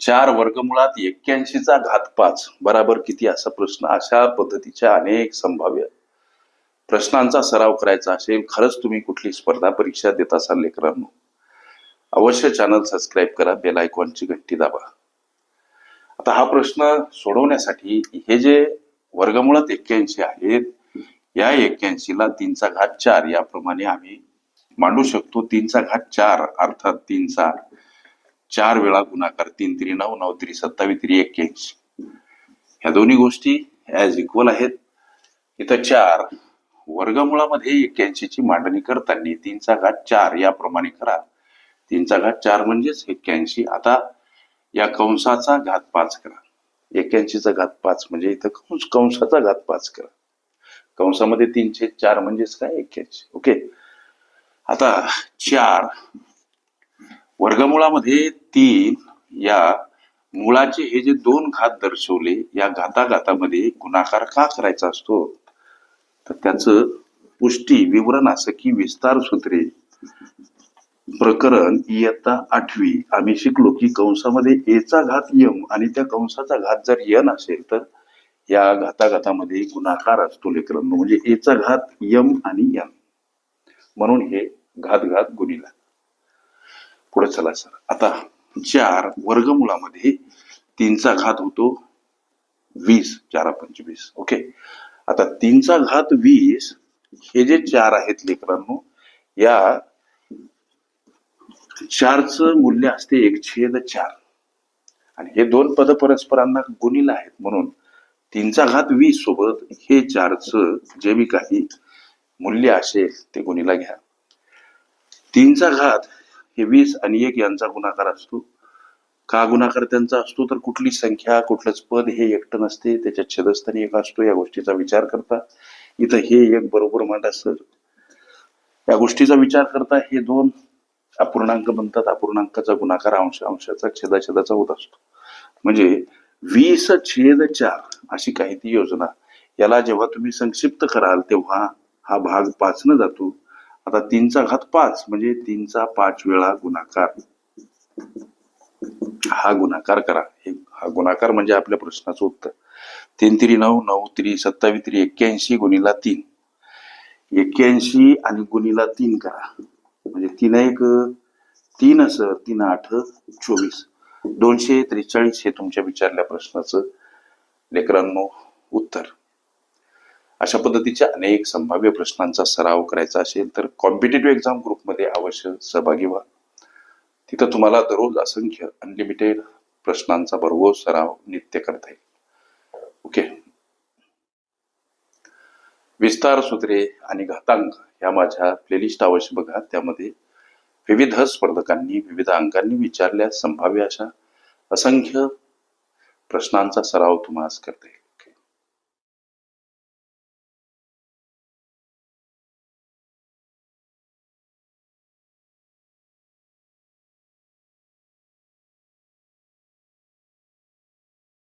चार वर्गमुळात एक्क्याऐंशीचा घात पाच बराबर किती? असा प्रश्न अशा पद्धतीच्या अनेक संभाव्य प्रश्नांचा सराव करायचा असेल खरंच तुम्ही कुठली स्पर्धा परीक्षा देत असाल लेकरांनो? अवश्य चॅनल सबस्क्राईब करा बेल आयकॉनची घंटी दाबा. आता हा प्रश्न सोडवण्यासाठी हे जे वर्गमुळात एक्क्याऐंशी आहेत या एक्क्याऐंशीला तीनचा घात चार याप्रमाणे आम्ही मांडू शकतो. तीनचा घात चार अर्थात तीनचा चार वेळा गुणाकार तीन तिरी नऊ नऊ तिरी सत्तावीस तिरी एक्क्याऐंशी. ह्या दोन्ही गोष्टी ॲज इक्वल आहेत. इथं चार वर्गमुळामध्ये एक्क्याऐंशीची मांडणी करताना तीनचा घात चार याप्रमाणे करा. तीनचा घात चार म्हणजेच एक्क्याऐंशी. आता या कंसाचा घात पाच करा. एक्क्याऐंशीचा घात पाच म्हणजे इथं कंस कंसाचा घात पाच करा. कंसामध्ये तीनशे चार म्हणजेच काय? एक्क्याऐंशी. ओके? आता चार वर्गमुळामध्ये तीन या मुळाचे हे जे दोन घात दर्शवले या घाताघातामध्ये गुणाकार का करायचा असतो? तर त्याचं पुष्टी विवरण असं की विस्तार सूत्रे. प्रकरण इयत्ता आठवी. आम्ही शिकलो की कंसामध्ये एचा घात यम आणि त्या कंसाचा घात जर यन असेल तर या घाताघातामध्ये गुणाकार असतो लेकरांनो. म्हणजे एचा घात यम आणि यन. म्हणून हे घात घात गुणिला. पुढे चला सर. आता चार वर्गमुलामध्ये तीनचा घात होतो वीस चारा पंचवीस. ओके? आता तीनचा घात वीस हे जे चार आहेत लेकरांनो या चारचं मूल्य असते एक छेद चार. आणि हे दोन पद परस्परांना गुणिला आहेत म्हणून तीनचा घात वीस सोबत हे चारचं जे बी काही मूल्य असेल ते गुणिला घ्या. तीनचा घात हे वीस आणि एक यांचा गुणाकार असतो. का गुणाकार त्यांचा असतो? तर कुठली संख्या कुठलंच पद हे एकटं नसते. त्याच्या छेदस्थानी एक असतो. या गोष्टीचा विचार करता. इथं हे एक बरोबर मांडा सर या गोष्टीचा विचार करता हे दोन अपूर्णांक बनतात. अपूर्णांकाचा गुणाकार अंश अंशाचा छेदाछेदाचा होत असतो. म्हणजे वीस छेद चार अशी काही ती योजना याला जेव्हा तुम्ही संक्षिप्त कराल तेव्हा हा भाग पाचनं जातो. आता तीनचा घात पाच म्हणजे तीनचा पाच वेळा गुणाकार. हा गुणाकार करा. हे हा गुणाकार म्हणजे आपल्या प्रश्नाचं उत्तर. तीन तिरी नऊ नऊ तिरी सत्तावीस तिरी एक्क्याऐंशी गुणिला तीन. एक्क्याऐंशी आणि गुणिला तीन करा. म्हणजे तीन एक तीन सर तीन आठ चोवीस. दोनशे त्रेचाळीस हे तुमच्या विचारल्या प्रश्नाचं लेकरांनो उत्तर. अशा पद्धतीच्या अनेक संभाव्य प्रश्नांचा सराव करायचा असेल तर कॉम्पिटेटिव्ह एक्झाम ग्रुपमध्ये अवश्य सहभागी व्हा. तिथं तुम्हाला दररोज असंख्य अनलिमिटेड प्रश्नांचा भरघोस सराव नित्य करता येईल. ओके विस्तार सूत्रे आणि घातांक या माझ्या प्लेलिस्ट अवश्य बघा. त्यामध्ये विविध स्पर्धकांनी विविध अंकांनी विचारल्या संभाव्य अशा असंख्य प्रश्नांचा सराव तुम्हाला करता येईल.